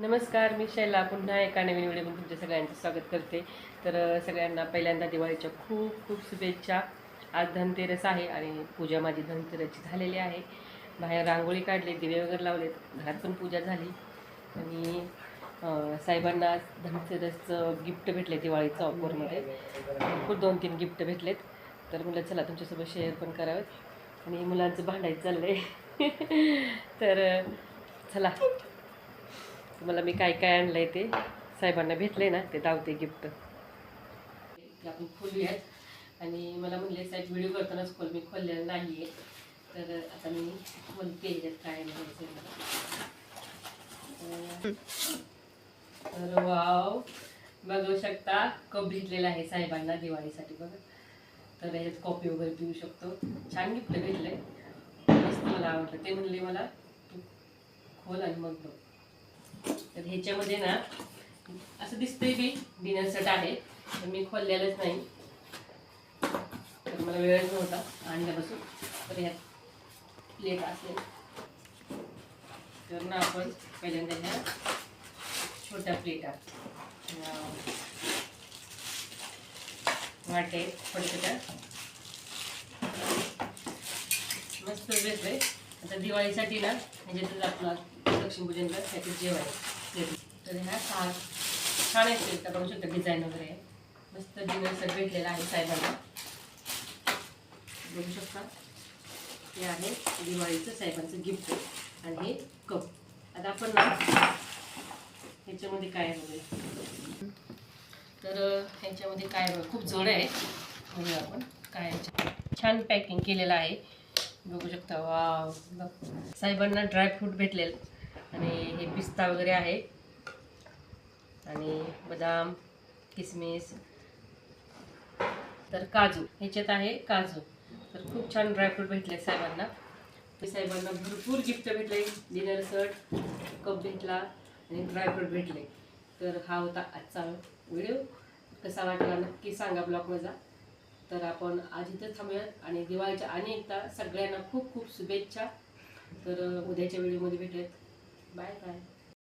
नमस्कार मी शैला. पुन्हा एका नवीन व्हिडिओमध्ये तुमच्या सगळ्यांचं स्वागत करते. तर सगळ्यांना पहिल्यांदा दिवाळीच्या खूप खूप शुभेच्छा. आज धनतेरस आहे आणि पूजा माझी धनतेरसची झालेली आहे. बाहेर रांगोळी काढली दिवे वगैरे लावलेत. घरात पण पूजा झाली. आणि साहेबांना धनतेरसचं गिफ्ट भेटले दिवाळीचं ऑफरमध्ये. भरपूर दोन तीन गिफ्ट भेटलेत. तर म्हटलं चला तुमच्यासोबत शेअर पण करावेत आणि मुलांचं भांडायचं चाललं आहे तर चला. तुम्हाला मी काय काय आणलंय ते? साहेबांना भेटले ना ते दावते गिफ्ट आपण खोलूयात. आणि मला म्हणले साहेब व्हिडिओ करतानाच खोल. मी खोललेलं नाही आहे तर आता मी खोलते ह्याच्यात काय नाही तर वाव. बघू शकता कप घेतलेला आहे साहेबांना दिवाळीसाठी बघा. तर ह्याच्यात कॉफी वगैरे पिऊ शकतो. छान गिफ्ट भेटलंय. मस्त मला आवडलं. ते म्हणले मला तू खोल आणि मग बघ. तर ह्याच्यामध्ये ना असं दिसतंय बी डिनर सेट आहे. तर मी खोललेलंच नाही. तर मला वेळच नव्हता आणल्यापासून. तर ह्यात प्लेट असेल. तर ना आपण पहिल्यांदा ह्या छोट्या प्लेटा वाटे छोट्या मस्त वेगळे. आता दिवाळीसाठी ना म्हणजे ह्याच्यातच आपला लक्ष्मीपूजनला त्याच्यात जेवायचं तर ह्या छान छान आहेत ते बघू शकता डिझाईन वगैरे मस्त डिनर सेट भेटलेला आहे साहेबांना. बघू शकता. हे आहे दिवाळीचं साहेबांचं गिफ्ट आणि हे कप आता आपण ना ह्याच्यामध्ये काय आहे बघूया. तर ह्याच्यामध्ये काय खूप जड आहे. बघूया आपण काय छान पॅकिंग केलेलं आहे. बघू शकता वा साहेबांना ड्रायफ्रूट भेटलेलं. आणि हे पिस्ता वगैरे आहे. आणि बदाम किसमिस तर काजू ह्याच्यात आहे काजू. तर खूप छान ड्रायफ्रूट भेटले साहेबांना. ते साहेबांना भरपूर गिफ्ट भेटले डिनर सट कप भेटला आणि ड्रायफ्रूट भेटले. तर हा होता आजचा व्हिडिओ कसा वाटला नक्की सांगा ब्लॉग माझा तर आपण आज इथं थांबूयात आणि दिवाळीच्या आणि एकदा सगळ्यांना खूप खूप शुभेच्छा. तर उद्याच्या व्हिडिओमध्ये भेटूयात. Bye bye